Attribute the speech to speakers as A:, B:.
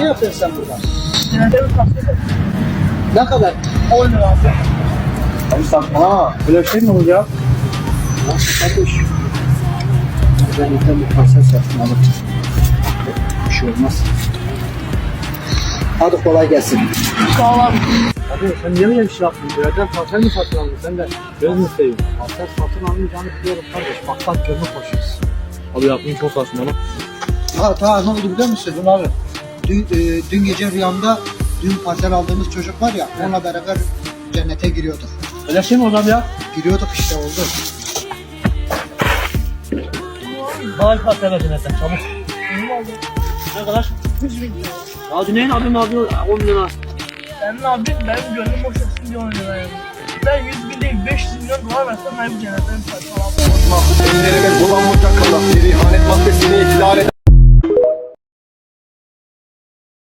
A: Ne yapıyorsun sen burada? Ne kadar?
B: 10 lira abi.
A: Abi saçmalama. Böyle şey mi ya? Nasıl kardeş? Cennetten bir parça satın alır. Bir şey olmaz. Hadi kolay gelsin.
B: Sağ ol abi.
C: Abi sen niye böyle bir şey yaptın? Bir yerden parçayı mı satın aldın? Sen de gözünü seveyim.
A: Sen satın almayacağını biliyorum kardeş. Baktan gönlü koşuyorsun.
C: Abi yaptığın çok saçma lan.
A: Ha ta ne oldu biliyor musun? Abi. Dün, e, dün gece rüyamda dün parsel aldığımız çocuk var ya onunla beraber cennete giriyorduk.
C: Öyle şey mi oldu abi ya?
A: Giriyorduk işte oldu.
C: Kaç tane cennetten çabuk.
B: Ne
C: kadar?
B: 100 bin lira.
C: Ya Cüneyt'in abim abi 10 lira.
B: Senin abi benim gönlüm boş etsin diye 10 lira yani. Ben 100 bin değil 500 milyon dolar versem ben bu cennetten
D: Bir ihanet